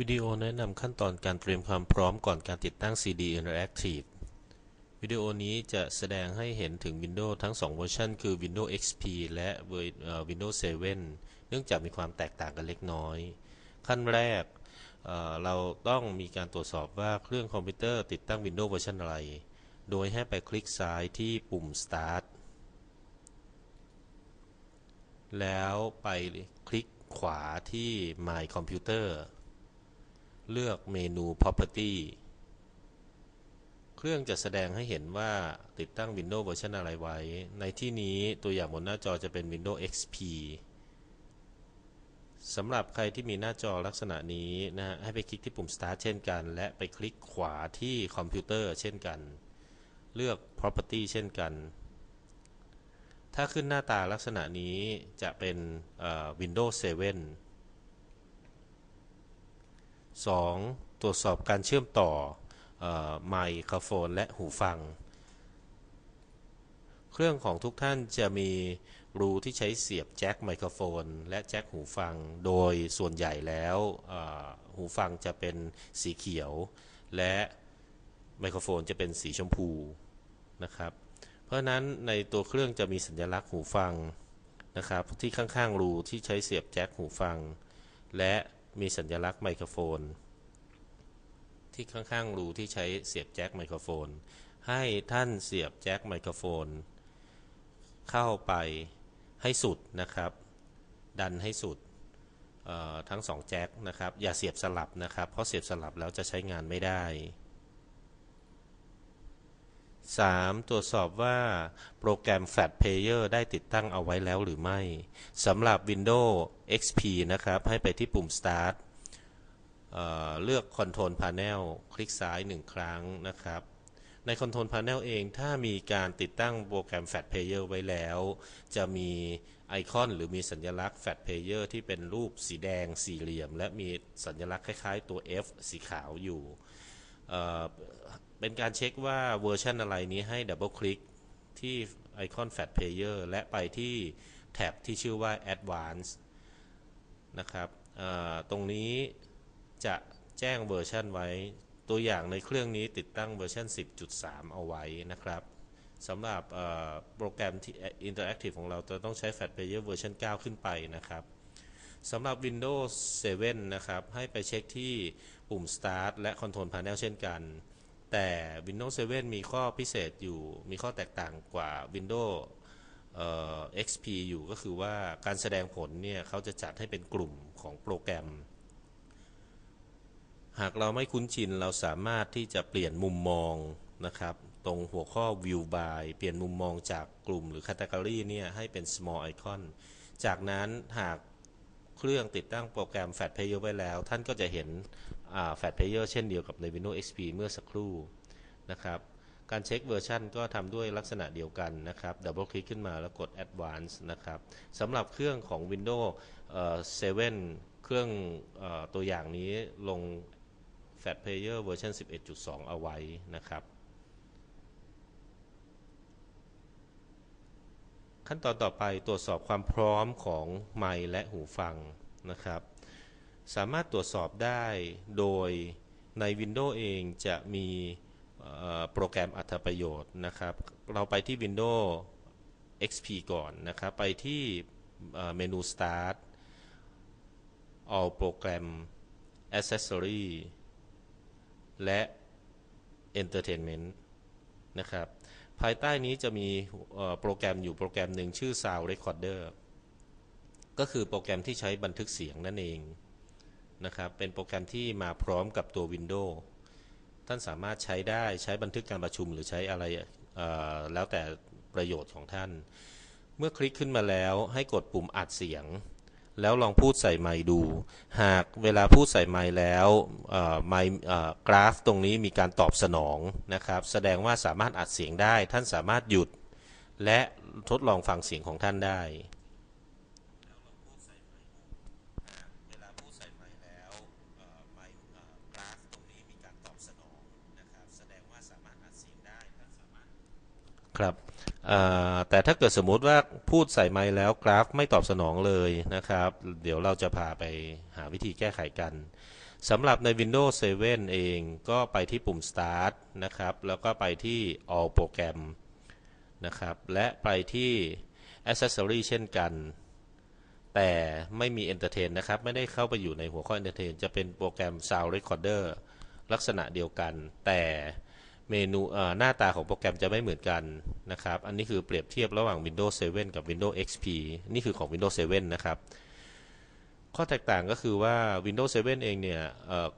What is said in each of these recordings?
วิดีโอแนะนำขั้นตอนการเตรียมความพร้อมก่อนการติดตั้ง CD Interactive วิดีโอนี้จะแสดงให้เห็นถึง Windows ทั้ง 2 เวอร์ชันคือ Windows XP และ Windows 7 เนื่องจากมีความแตกต่างกันเล็กน้อย ขั้นแรกเเราต้องมีการตรวจสอบว่าเครื่องคอมพิวเตอร์ติดตั้ง Windows เวอร์ชันอะไร โดยให้ไปคลิกซ้ายที่ปุ่ม Start แล้วไปคลิกขวาที่ My Computer เลือกเมนู Property เครื่องจะแสดงให้เห็นว่าติดตั้ง Windows เวอร์ชันอะไรไว้ ในที่นี้ตัวอย่างบนหน้าจอจะเป็น Windows XP สำหรับใครที่มีหน้าจอลักษณะนี้นะฮะให้ไปคลิกที่ปุ่ม Start เช่นกัน และไปคลิกขวาที่คอมพิวเตอร์เช่นกัน เลือก Property เช่นกัน ถ้าขึ้นหน้าตาลักษณะนี้จะเป็น Windows 7 2. ตรวจสอบการเชื่อมต่อไมโครโฟนและหูฟัง เครื่องของทุกท่านจะมีรูที่ใช้เสียบแจ็คไมโครโฟน และแจ็คหูฟัง โดยส่วนใหญ่แล้วหูฟังจะเป็นสีเขียว และไมโครโฟนจะเป็นสีชมพูนะครับ เพราะนั้นในตัวเครื่องจะมีสัญลักษณ์หูฟังนะครับที่ข้างๆรูที่ใช้เสียบแจ็คหูฟัง และ มีสัญลักษณ์ไมโครโฟน ที่ข้างๆรูที่ใช้เสียบแจ็คไมโครโฟน ให้ท่านเสียบแจ็คไมโครโฟน เข้าไปให้สุดนะครับ ดันให้สุดทั้งสองแจ็คนะครับ อย่าเสียบสลับนะครับ เพราะเสียบสลับแล้วจะใช้งานไม่ได้ 3. ตรวจสอบว่าโปรแกรม Flash Player ได้ติดตั้งเอาไว้แล้วหรือไม่สำหรับ Windows XP นะครับ ให้ไปที่ปุ่ม Start เเลือก Control Panel คลิกซ้าย 1 ครั้งนะครับ ใน Control Panel เองถ้ามีการติดตั้งโปรแกรม Flash Player ไว้แล้ว จะมีไอคอนหรือมีสัญลักษณ์ Flash Player ที่เป็นรูปสีแดงสี่เหลี่ยม และมีสัญลักษณ์คล้าย ๆ ตัว F สีขาวอยู่ เป็นการเช็คว่าเวอร์ชันอะไรนี้ให้ดับเบิลคลิกที่ไอคอน Fat Player และไปที่แท็บที่ชื่อว่า Advanced นะครับตรงนี้จะแจ้งเวอร์ชันไว้ ตัวอย่างในเครื่องนี้ติดตั้งเวอร์ชัน 10.3 เอาไว้นะครับสำหรับโปรแกรมที่ Interactive ของเราจะต้องใช้ Fat Player เวอร์ชัน9 ขึ้นไปนะครับสำหรับ Windows 7 นะครับ ให้ไปเช็คที่ปุ่ม Start และ Control Panel เช่นกัน แต่ Windows 7 มีข้อพิเศษอยู่ มีข้อแตกต่างกว่า Windows XP อยู่ก็คือว่าการแสดงผลเนี่ยเขาจะจัดให้เป็นกลุ่มของโปรแกรม หากเราไม่คุ้นชินเราสามารถที่จะเปลี่ยนมุมมองนะครับ ตรงหัวข้อ View by เปลี่ยนมุมมองจากกลุ่มหรือ Category เนี่ยให้เป็น Small Icon จากนั้นหาก เครื่องติดตั้งโปรแกรม Fat Player ไว้แล้ว ท่านก็จะเห็นแฟลชเพลเยอร์เช่นเดียวกับใน Windows XP เมื่อสักครู่นะครับ การเช็คเวอร์ชันก็ทำด้วยลักษณะเดียวกันนะครับดับเบิลคลิกขึ้นมาแล้วกด Advanced นะครับสำหรับเครื่องของ Windows 7 เครื่องอตัวอย่างนี้ลง Fat Player เวอร์ชัน11.2 เอาไว้นะครับ ขั้นตอนต่อไปตรวจสอบความพร้อมของไมค์และหูฟังนะครับ สามารถตรวจสอบได้โดยใน Windows เองจะมีโปรแกรมอัตประโยชน์นะครับ เราไปที่ Windows XP ก่อนนะครับ ไปที่เมนู Start All Program Accessory และ Entertainment นะครับ ภายใต้นี้จะมีโปรแกรมอยู่โปรแกรมหนึ่งชื่อ Sound Recorder ก็คือโปรแกรมที่ใช้บันทึกเสียงนั่นเองนะครับ เป็นโปรแกรมที่มาพร้อมกับตัว Windows ท่านสามารถใช้ได้ใช้บันทึกการประชุมหรือใช้อะไรแล้วแต่ประโยชน์ของท่าน เมื่อคลิกขึ้นมาแล้วให้กดปุ่มอัดเสียง แล้วลองพูดใส่ไมค์ดู หากเวลาพูดใส่ไมค์แล้วไมค์กราฟตรงนี้มีการตอบสนองนะครับ แสดงว่าสามารถอัดเสียงได้ ท่านสามารถหยุด และทดลองฟังเสียงของท่านได้ครับ แต่ถ้าเกิดสมมุติว่าพูดใส่ไม้แล้วกราฟไม่ตอบสนองเลยนะครับ เดี๋ยวเราจะพาไปหาวิธีแก้ไขกันสำหรับใน Windows 7 เองก็ไปที่ปุ่ม Start นะครับ แล้วก็ไปที่ All Program นะครับ และไปที่ Accessory เช่นกัน แต่ไม่มี Entertain นะครับ ไม่ได้เข้าไปอยู่ในหัวข้อ Entertain จะเป็นโปรแกรม Sound Recorder ลักษณะเดียวกัน แต่ เมนูหน้าตาของโปรแกรมจะไม่เหมือนกันนะครับ อันนี้คือเปรียบเทียบระหว่าง Windows 7 กับ Windows XP นี่คือของ Windows 7 นะครับ ข้อแตกต่างก็คือว่า Windows 7 เองเนี่ย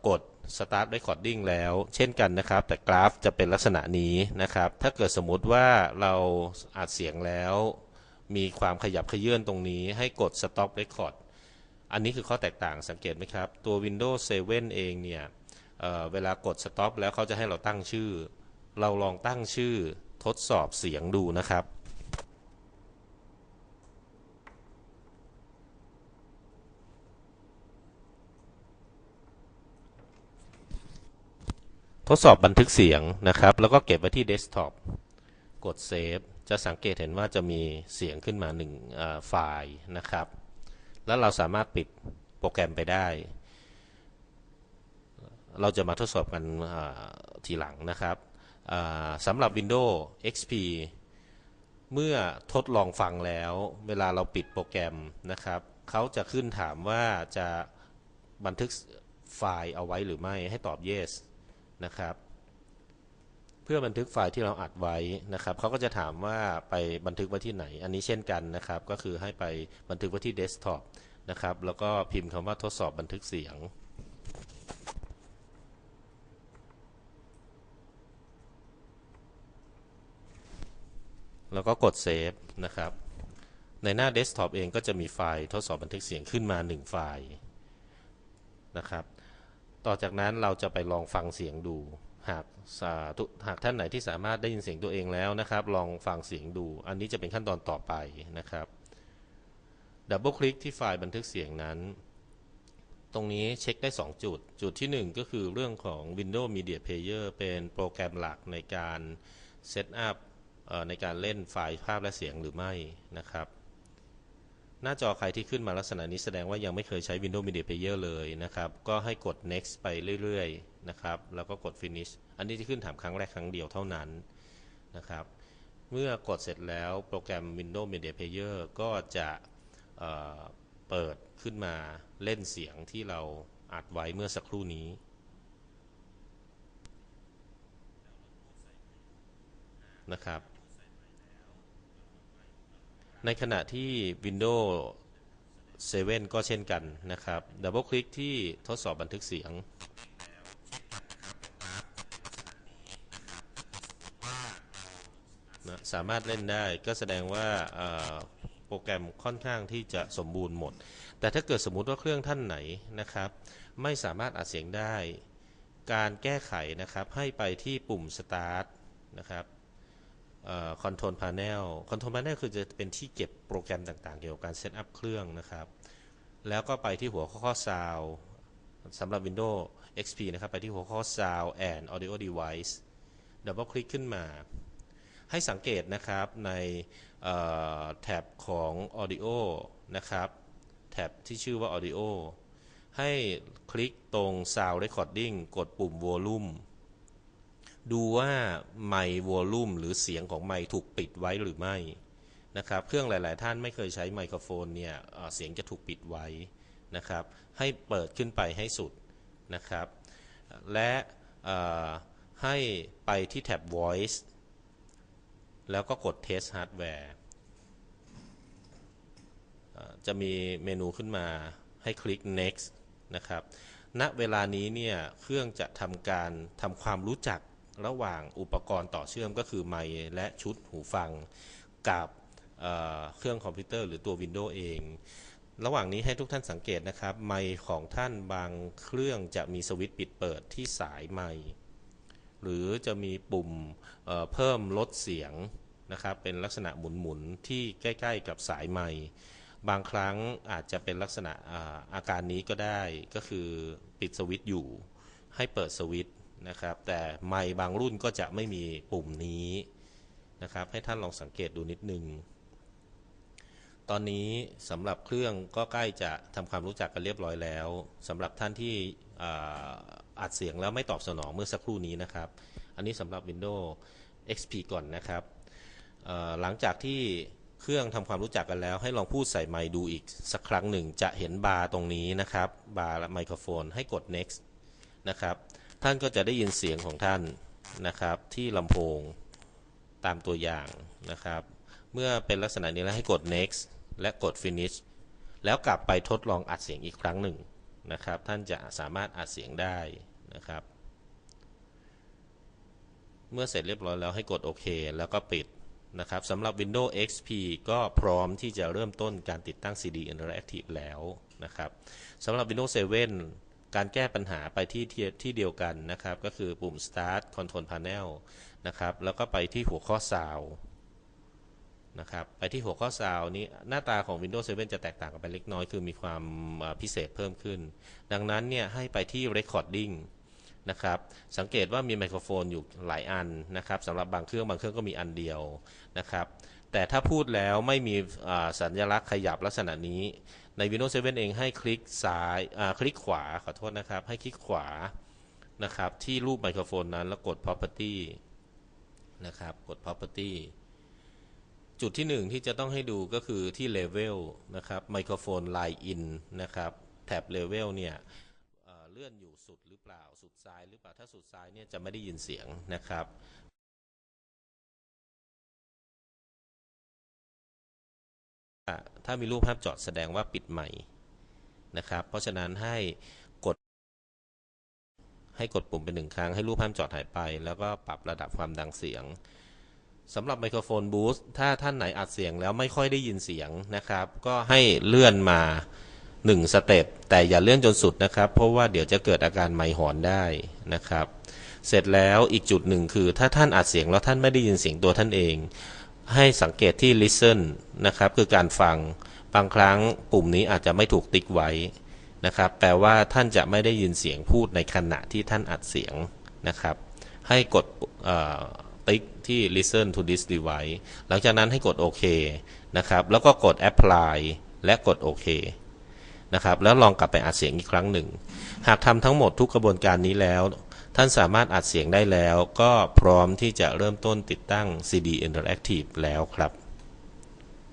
กด Start Recording แล้ว เช่นกันนะครับ แต่กราฟจะเป็นลักษณะนี้นะครับ ถ้าเกิดสมมติว่าเราอัดเสียงแล้ว มีความขยับขยื่นตรงนี้ ให้กด Stop Record อันนี้คือข้อแตกต่างสังเกตไหมครับ ตัว Windows 7 เองเนี่ยเเวลากด Stop แล้วเขาจะให้เราตั้งชื่อ เราลองตั้งชื่อทดสอบเสียงดูนะครับ ทดสอบบันทึกเสียงนะครับ แล้วก็เก็บไว้ที่เดสก์ท็อปกดเซฟจะสังเกตเห็นว่าจะมีเสียงขึ้นมา1ไฟล์นะครับ แล้วเราสามารถปิดโปรแกรมไปได้ เราจะมาทดสอบกันทีหลังนะครับ สำหรับ Windows XP เมื่อทดลองฟังแล้ว เวลาเราปิดโปรแกรมนะครับเขาจะขึ้นถามว่าจะบันทึกไฟล์เอาไว้หรือไม่ให้ตอบ yes นะครับ เพื่อบันทึกไฟล์ที่เราอัดไว้นะครับเขาก็จะถามว่าไปบันทึกไว้ที่ไหน อันนี้เช่นกันนะครับ ก็คือให้ไปบันทึกไว้ที่เดสก์ท็อปนะครับ แล้วก็พิมพ์คำว่าทดสอบบันทึกเสียง แล้วก็กดเซฟนะครับ ในหน้าเดสก์ท็อปเองก็จะมีไฟล์ทดสอบบันทึกเสียงขึ้นมา 1 ไฟล์นะครับ ต่อจากนั้นเราจะไปลองฟังเสียงดู หากหากท่านไหนที่สามารถได้ยินเสียงตัวเองแล้วนะครับ ลองฟังเสียงดู อันนี้จะเป็นขั้นตอนต่อไปนะครับดับเบิลคลิกที่ไฟล์บันทึกเสียงนั้น ตรงนี้เช็คได้ 2 จุด จุดที่ 1 ก็คือเรื่องของ Windows Media Player เป็นโปรแกรมหลักในการเซตอัพ ในการเล่นไฟล์ภาพและเสียงหรือไม่นะครับ หน้าจอใครที่ขึ้นมาลักษณะนี้แสดงว่ายังไม่เคยใช้ Windows Media Player เลยนะครับ ก็ให้กด next ไปเรื่อยๆนะครับ แล้วก็กด finish อันนี้จะขึ้นถามครั้งแรกครั้งเดียวเท่านั้นนะครับ เมื่อกดเสร็จแล้วโปรแกรม Windows Media Player ก็จะเเปิดขึ้นมาเล่นเสียงที่เราอัดไว้เมื่อสักครู่นี้นะครับ ในขณะที่ Windows 7 ก็เช่นกันนะครับดับเบิลคลิกที่ทดสอบบันทึกเสียง สามารถเล่นได้ก็แสดงว่าโปรแกรมค่อนข้างที่จะสมบูรณ์หมด แต่ถ้าเกิดสมมุติว่าเครื่องท่านไหนนะครับ ไม่สามารถอัดเสียงได้ การแก้ไขนะครับให้ไปที่ปุ่ม Start นะครับ คอนโทรลพาร์เนลคอนโทรลพาร์เนลคือจะเป็นที่เก็บโปรแกรมต่างๆ เกี่ยวกับการเซตอัพเครื่องนะครับ แล้วก็ไปที่หัวข้อ Sound สำหรับ Windows XP นะครับ ไปที่หัวข้อ Sound and Audio Device ดับเบิลคลิกขึ้นมา ให้สังเกตนะครับในแท็บของ Audio นะครับแท็บที่ชื่อว่า Audio ให้คลิกตรง Sound Recording กดปุ่ม Volume ดูว่าไมค์วอลลุ่มหรือเสียงของไมค์ถูกปิดไว้หรือไม่นะครับ เครื่องหลาย ๆ ท่านไม่เคยใช้ไมโครโฟนเนี่ยเสียงจะถูกปิดไว้นะครับ ให้เปิดขึ้นไปให้สุดนะครับ และให้ไปที่แท็บ voice แล้วก็กด test hardware จะมีเมนูขึ้นมาให้คลิก next นะครับ ณ เวลานี้เนี่ย เครื่องจะทำการทำความรู้จัก ระหว่างอุปกรณ์ต่อเชื่อมก็คือไมค์และชุดหูฟังกับเเครื่องคอมพิวเตอร์หรือตัว Windows เอง ระหว่างนี้ให้ทุกท่านสังเกตนะครับ ไมค์ของท่านบางเครื่องจะมีสวิตช์ปิดเปิดที่สายไมค์หรือจะมีปุ่มเเพิ่มลดเสียงนะครับ เป็นลักษณะหมุนๆที่ใกล้ ๆ กับสายไมค์บางครั้งอาจจะเป็นลักษณะอาอาการนี้ก็ได้ก็คือปิดสวิตช์อยู่ ให้เปิดสวิตช์ นะครับ แต่ไมค์บางรุ่นก็จะไม่มีปุ่มนี้นะครับ ให้ท่านลองสังเกตดูนิดนึง ตอนนี้สำหรับเครื่องก็ใกล้จะทำความรู้จักกันเรียบร้อยแล้วสำหรับท่านที่อัดเสียงแล้วไม่ตอบสนองเมื่อสักครู่นี้นะครับ อันนี้สำหรับ Windows XP ก่อนนะครับ หลังจากที่เครื่องทำความรู้จักกันแล้ว ให้ลองพูดใส่ไมค์ดูอีกสักครั้งหนึ่ง จะเห็นบาร์ตรงนี้นะครับ บาร์ไมโครโฟนให้กด next นะครับ ท่านก็จะได้ยินเสียงของท่านนะครับ ที่ลำโพงตามตัวอย่างนะครับ เมื่อเป็นลักษณะนี้แล้วให้กด next และกด finish แล้วกลับไปทดลองอัดเสียงอีกครั้งหนึ่งนะครับ ท่านจะสามารถอัดเสียงได้นะครับ เมื่อเสร็จเรียบร้อยแล้วให้กดโอเคแล้วก็ปิดนะครับสำหรับ Windows XP ก็พร้อมที่จะเริ่มต้นการติดตั้ง CD Interactive แล้วนะครับสำหรับ Windows 7 การแก้ปัญหาไปที่ที่ที่เดียวกันนะครับ ก็คือปุ่ม Start Control Panel นะครับ แล้วก็ไปที่หัวข้อ Sound นะครับ ไปที่หัวข้อ Sound นี้หน้าตาของ Windows 7 จะแตกต่างกันไปเล็กน้อย คือมีความพิเศษเพิ่มขึ้น ดังนั้นเนี่ยให้ไปที่ Recording นะครับ สังเกตว่ามีไมโครโฟนอยู่หลายอันนะครับสำหรับบางเครื่องบางเครื่องก็มีอันเดียวนะครับ แต่ถ้าพูดแล้วไม่มีสัญลักษณ์ขยับลักษณะนี้ ใน Windows 7 เองให้คลิกซ้ายคลิกขวาขอโทษนะครับ ให้คลิกขวานะครับที่รูปไมโครโฟนนั้นแล้วกด property นะครับกด property จุดที่หนึ่งที่จะต้องให้ดูก็คือที่ level นะครับไมโครโฟน line in นะครับแท็บ level เนี่ยเลื่อนอยู่สุดหรือเปล่าสุดซ้ายหรือเปล่าถ้าสุดซ้ายเนี่ยจะไม่ได้ยินเสียงนะครับ ถ้ามีรูปภาพจอดแสดงว่าปิดใหม่นะครับ เพราะฉะนั้นให้กด ให้กดปุ่มเป็นหนึ่งครั้งให้รูปภาพจอดหายไป แล้วก็ปรับระดับความดังเสียงสำหรับไมโครโฟนบูสต์ถ้าท่านไหนอัดเสียงแล้วไม่ค่อยได้ยินเสียงนะครับ ก็ให้เลื่อนมา1สเต็ปแต่อย่าเลื่อนจนสุดนะครับ เพราะว่าเดี๋ยวจะเกิดอาการไมหอนได้นะครับ เสร็จแล้วอีกจุดหนึ่งคือ ถ้าท่านอัดเสียงแล้วท่านไม่ได้ยินเสียงตัวท่านเอง ให้สังเกตที่ listen นะครับ คือการฟัง บางครั้งปุ่มนี้อาจจะไม่ถูกติ๊กไว้นะครับ แปลว่าท่านจะไม่ได้ยินเสียงพูดในขณะที่ท่านอัดเสียงนะครับ ให้กดติ๊กที่ listen to this device หลังจากนั้นให้กดโอเคนะครับ แล้วก็กด apply และกดโอเคนะครับ แล้วลองกลับไปอัดเสียงอีกครั้งหนึ่ง หากทำทั้งหมดทุกกระบวนการนี้แล้ว ท่านสามารถอัดเสียงได้แล้ว ก็พร้อมที่จะเริ่มต้นติดตั้ง CD Interactive แล้วครับ